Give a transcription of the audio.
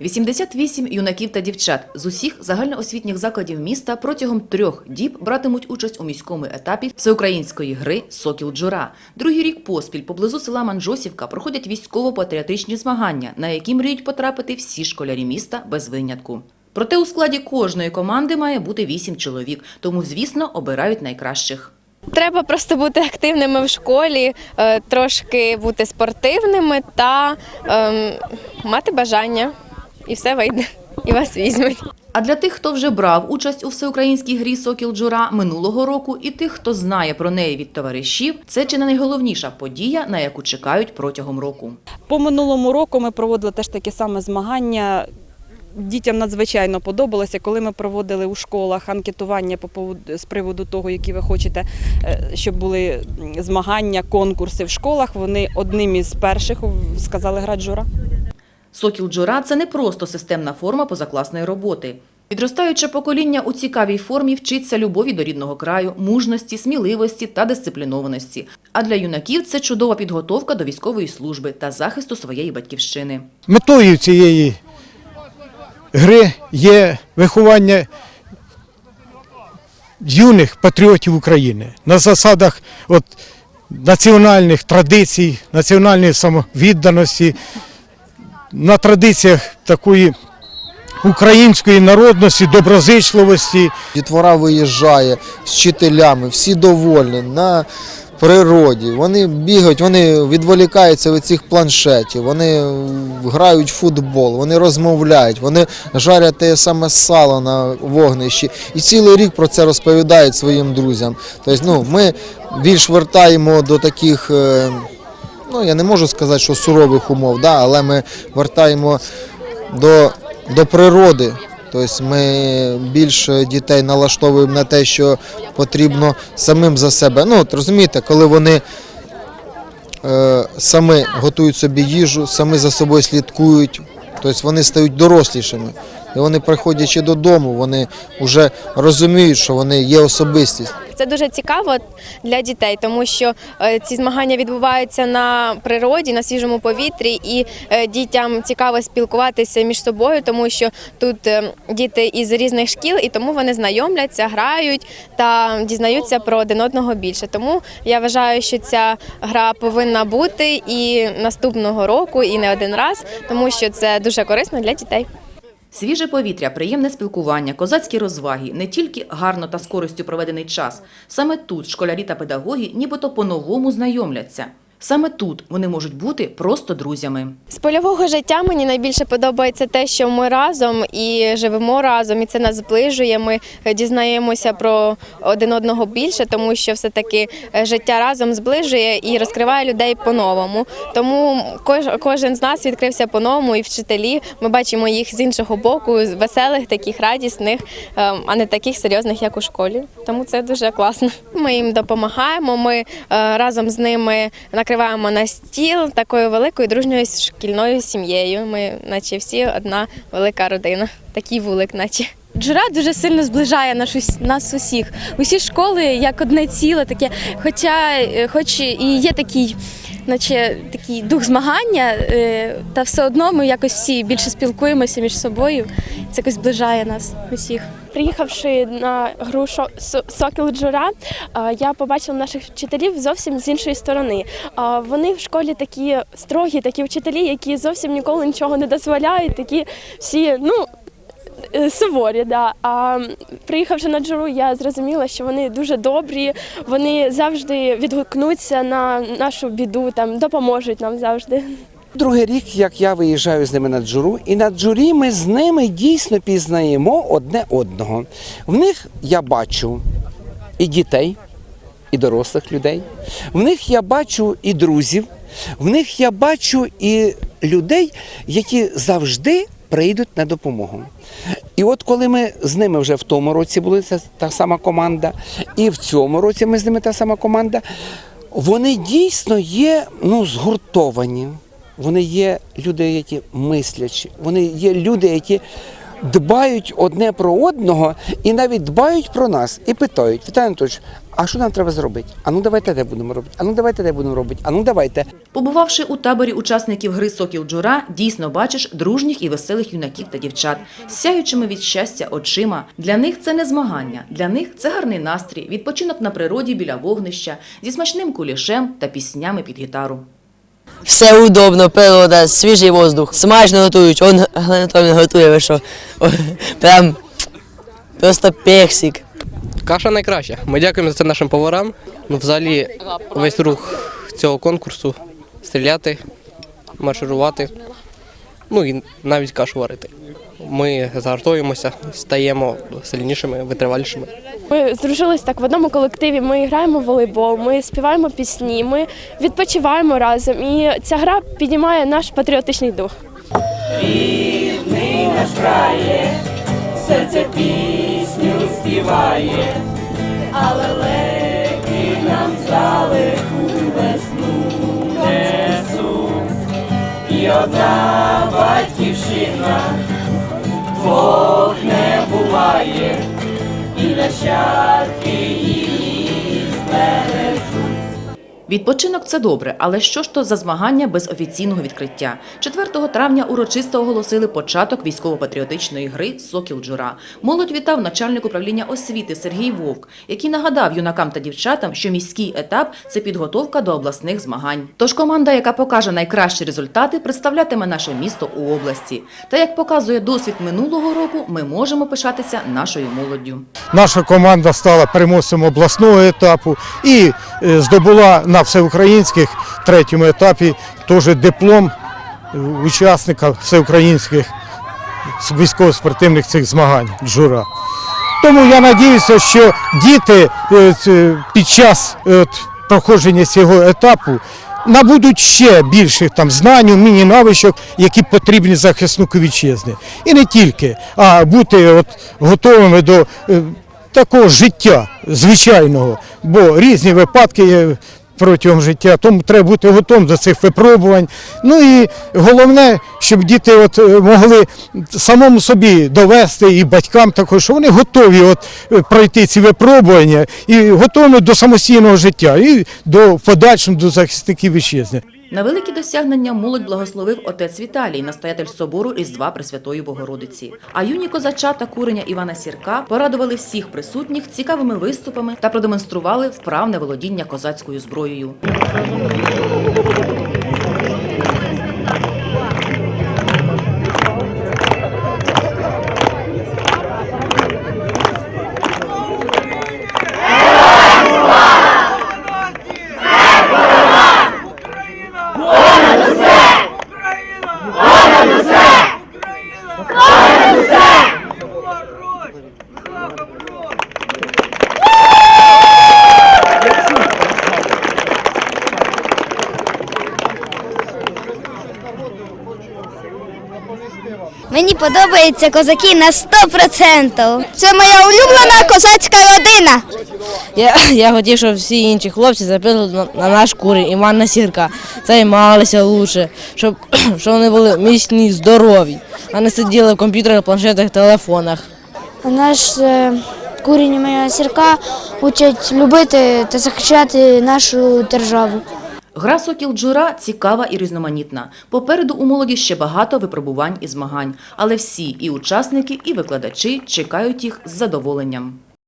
88 юнаків та дівчат з усіх загальноосвітніх закладів міста протягом трьох діб братимуть участь у міському етапі всеукраїнської гри Сокіл Джура. Другий рік поспіль поблизу села Манжосівка проходять військово-патріотичні змагання, на які мріють потрапити всі школярі міста без винятку. Проте у складі кожної команди має бути 8 чоловік, тому, звісно, обирають найкращих. Треба просто бути активними в школі, е, трошки бути спортивними та ем, мати бажання. І все вийде, і вас візьмуть. А для тих, хто вже брав участь у всеукраїнській грі Сокіл Джура минулого року, і тих, хто знає про неї від товаришів, це чи не найголовніша подія, на яку чекають протягом року. По минулому року ми проводили теж такі саме змагання. Дітям надзвичайно подобалося, коли ми проводили у школах анкетування по поводу з приводу того, які ви хочете, е, щоб були змагання, конкурси в школах. Вони одним із перших сказали грати жура. Сокіл Джура це не просто системна форма позакласної роботи. Підростаюче покоління у цікавій формі вчиться любові до рідного краю, мужності, сміливості та дисциплінованості. А для юнаків це чудова підготовка до військової служби та захисту своєї батьківщини. Метою цієї гри є виховання юних патріотів України на засадах от, національних традицій, національної самовідданості, на традиціях такої української народності, доброзичливості. Дітвора виїжджає з вчителями, всі довольні на природі. Вони бігають, вони відволікаються від цих планшетів, вони грають в футбол, вони розмовляють, вони жарять те саме сало на вогнищі. І цілий рік про це розповідають своїм друзям. Тобто, ну, ми більш вертаємо до таких. Ну, я не можу сказати, що сурових умов, да, але ми вертаємо до, до природи. Тобто ми більше дітей налаштовуємо на те, що потрібно самим за себе. Ну, от розумієте, коли вони е, самі готують собі їжу, самі за собою слідкують, тобто вони стають дорослішими. І вони, приходячи додому, вони вже розуміють, що вони є особистість. Це дуже цікаво для дітей, тому що е, ці змагання відбуваються на природі, на свіжому повітрі, і е, дітям цікаво спілкуватися між собою, тому що тут е, діти із різних шкіл, і тому вони знайомляться, грають та дізнаються про один одного більше. Тому я вважаю, що ця гра повинна бути і наступного року, і не один раз, тому що це дуже корисно для дітей. Свіже повітря, приємне спілкування, козацькі розваги, не тільки гарно та з користю проведений час. Саме тут школярі та педагоги нібито по-новому знайомляться. Саме тут вони можуть бути просто друзями. З польового життя мені найбільше подобається те, що ми разом і живемо разом, і це нас зближує. Ми дізнаємося про один одного більше, тому що все-таки е, життя разом зближує і розкриває людей по-новому. Тому кож- кожен з нас відкрився по-новому, і вчителі ми бачимо їх з іншого боку, веселих, таких радісних, е, а не таких серйозних, як у школі. Тому це дуже класно. Ми їм допомагаємо. Ми е, разом з ними накриваємо на стіл такою великою дружньою шкільною сім'єю. Ми, наче всі одна велика родина, такий вулик, наче. Джура дуже сильно зближає нас, нас усіх. Усі школи як одне ціле таке. Хоча, е, хоч і є такий, наче такий дух змагання, е, та все одно ми якось всі більше спілкуємося між собою. Це якось зближає нас усіх. Приїхавши на гру «Шо- Сокіл Джура, я побачила наших вчителів зовсім з іншої сторони. Вони в школі такі строгі, такі вчителі, які зовсім ніколи нічого не дозволяють, такі всі, ну. Е, Суворі, да. А приїхавши на джуру, я зрозуміла, що вони дуже добрі, вони завжди відгукнуться на нашу біду, там допоможуть нам завжди. Другий рік, як я виїжджаю з ними на джуру, і на джурі ми з ними дійсно пізнаємо одне одного. В них я бачу і дітей, і дорослих людей. В них я бачу і друзів, в них я бачу і людей, які завжди прийдуть на допомогу. І от коли ми з ними вже в тому році були, це та сама команда, і в цьому році ми з ними та сама команда, вони дійсно є ну, згуртовані. Вони є люди, які мислячі, вони є люди, які дбають одне про одного і навіть дбають про нас і питають, Віталій Анатольович, а що нам треба зробити? А ну давайте де будемо робити? А ну давайте де будемо робити? А ну давайте. Побувавши у таборі учасників гри Сокіл Джура, дійсно бачиш дружніх і веселих юнаків та дівчат, сяючими від щастя очима. Для них це не змагання, для них це гарний настрій, відпочинок на природі біля вогнища, зі смачним кулішем та піснями під гітару. Все удобно, природа, свіжий воздух, смачно готують, он Анатолій готує, ви що. Прям просто пексик. Каша найкраща. Ми дякуємо за це нашим поварам. Ну, взагалі, весь рух цього конкурсу стріляти, марширувати, ну і навіть кашу варити. Ми згартуємося, стаємо сильнішими, витривалішими. Ми здружились так в одному колективі. Ми граємо в волейбол, ми співаємо пісні, ми відпочиваємо разом. І ця гра піднімає наш патріотичний дух. Бог не буває, і нащадки її збережуть. Відпочинок це добре, але що ж то за змагання без офіційного відкриття? 4 травня урочисто оголосили початок військово-патріотичної гри Сокіл Джура. Молодь вітав начальник управління освіти Сергій Вовк, який нагадав юнакам та дівчатам, що міський етап це підготовка до обласних змагань. Тож команда, яка покаже найкращі результати, представлятиме наше місто у області. Та як показує досвід минулого року, ми можемо пишатися нашою молоддю. Наша команда стала переможцем обласного етапу і е, здобула на всеукраїнських третьому етапі теж диплом е, учасника всеукраїнських військово-спортивних цих змагань джура. Тому я сподіваюся, що діти е, під час е, проходження цього етапу набудуть ще більших знань, умінь і навичок, які потрібні захиснику вітчизни. І не тільки, а бути от, готовими до такого життя звичайного, бо різні випадки протягом життя, тому треба бути готовим до цих випробувань. Ну і головне, щоб діти от е, могли самому собі довести і батькам також, що вони готові от е, пройти ці випробування і готові до самостійного життя і до подальшого до захисників вітчизни. На великі досягнення молодь благословив отець Віталій, настоятель собору Різдва Пресвятої Богородиці. А юні козача та куреня Івана Сірка порадували всіх присутніх цікавими виступами та продемонстрували вправне володіння козацькою зброєю. Oh! Мені подобаються козаки на 100%. Це моя улюблена козацька родина. Я, я хотів, щоб всі інші хлопці запили на, на наш курінь Івана Сірка, займалися лучше, щоб, щоб вони були міцні, здорові, а не сиділи в комп'ютерах, планшетах, телефонах. Наш е, курінь моя сірка учить любити та захищати нашу державу. Гра Сокіл Джура цікава і різноманітна. Попереду у молоді ще багато випробувань і змагань, але всі і учасники, і викладачі чекають їх з задоволенням.